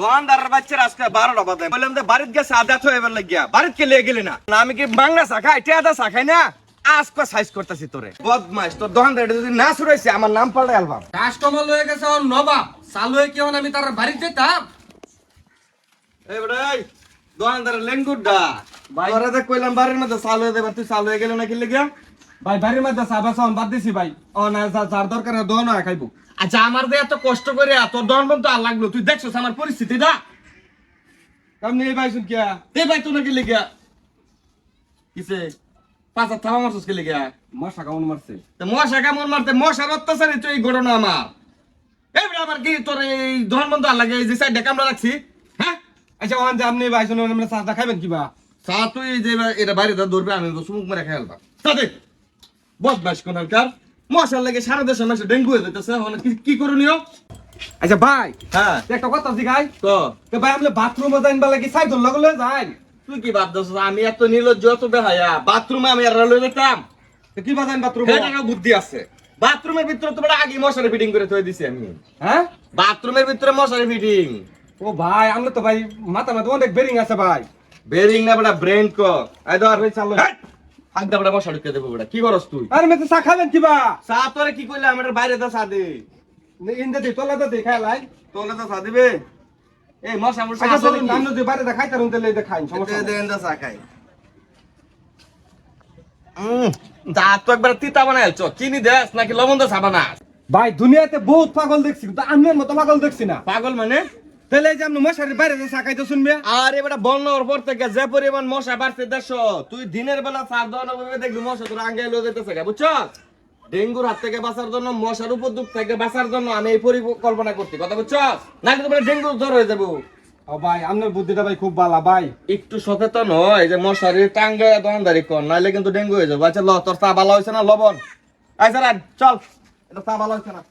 দোকানদারের বাচ্চারা আজকে বারোটা বাজে বললাম যে বাড়িতে গেছে আদা তো এবার লাগিয়া বাড়িতে কে লিয়ে গেলি না? আমি কি বাংলা শাখা এটা আদা শাখাই না? আজকে সাইজ করতেছি তোরে। বদমাইশ তোর দোকানদার যদি না শুরাইছে আমার নাম পাল্টে অ্যালবাম কাস্টমার লয়ে গেছে ওর নবাব। চালু হয়ে কেমন আমি তার বাড়িতে যেতাম? এই বেটাই দোকানদারের লেঙ্গুর ডা তোরা যে কইলাম বাড়ির মধ্যে চালু হয়ে দেবে তুই চালু হয়ে গেলি না কি লেগে ভাই বাড়ির মধ্যে চাবা সাউন বাদ দিছি ভাই। ও না যা- যার দরকার দোকান হয় খাইবো। আচ্ছা আমার যে এত কষ্ট করে তোর দোকান বন্ধ আর লাগল। তুই দেখছস আমার পরিস্থিতি না কেমনি এই ভাই শুন কিয়া তে ভাই তুই নাকি লেগে কিসে? পাঁচ থামা মারছস কি লেগে মশা কেমন মারছে। তো মশা কেমন মারতে মশার অত্যাচারই তো এই ঘটনা আমার। এই বেটা আমার কি তোর এই দোকান বন্ধ আর লাগে? এই যে সাইডে কামড়া রাখছি হ্যাঁ? আচ্ছা ওখান যে আপনি ভাই শুনুন আমরা চাটা খাইবেন কিবা চা তুই যে এটা বাইরে ধরবে আমি তো সুমুক মেরে খেয়াল তাদের বদমাস কোনকার মশার লাগে সারা দেশের মানুষ ডেঙ্গু হয়ে যেতেছে এখন কি- করণীয়? আচ্ছা ভাই হ্যাঁ। একটা কথা জিগাই। তো ভাই বাথরুমে সাইকেল লগলে যাই তুই কি আমি এত নির্লজ্জ এত বেহায়া? বাথরুমে আমি আর লয়ে যেতাম কি বাজাইন বাথরুম? বুদ্ধি আছে। বাথরুমের ভিতরে তো আগে মশারি ফিটিং করে থই দিছি আমি। হ্যাঁ? বাথরুমের ভিতরে মশারি ফিটিং ও ভাই আমরা তো ভাই মাথা মাথা অনেক বেরিং আছে ভাই। বেরিং না বড় ব্রেন কো আই ধর ভাই চালো। আগদা বড় মশারি কে দেবো বড় কি করস তুই? আরে মেতে চা খাবেন কিবা চা তোরে কি কইলে আমার বাইরে দা চা দে। ইন্দে দি তোলা দে খাই লাই। তোলে তো চা দিবে। এই মশা মশা আচ্ছা নাকি? আমরা যে বাইরে দা খাইতারুন তেলে দে খাই সমস্যা দে নাই। দেন দা চা খাই। তা তো একবার তিতা বানাইছ চিনি দেস নাকি লবণ দা চা বানাস ভাই দুনিয়াতে বহুত পাগল দেখছি কিন্তু আমির মতো পাগল দেখছি না। পাগল মানে? তাহলে এই যে আপনি মশারির বাইরে খাইতে শুনবে আর এবারে বন্যার পর থেকে যে পরিমাণ মশা বাড়ছে দেশ তুই দিনের বেলা চার দোকান দেখবি মশা তোর আঙ্গে এলো যেতেছে গা, বুঝছ? ডেঙ্গুর হাত থেকে বাঁচার জন্য মশার উপদ্রব থেকে বাঁচার জন্য আমি এই পরিকল্পনা করছি কথা বুঝছ? নাকি তোমার ডেঙ্গু জ্বর হয়ে যাব। ভাই আপনার বুদ্ধিটা ভাই খুব ভালো ভাই। একটু সচেতন হয় যে মশারি টাঙ্গে দোকানদারি কর নাইলে কিন্তু ডেঙ্গু হয়ে যাব। আচ্ছা ল তোর চা ভালো হয়েছে না লবণ? আচ্ছা চল। এটা চা ভালো হয়েছে না।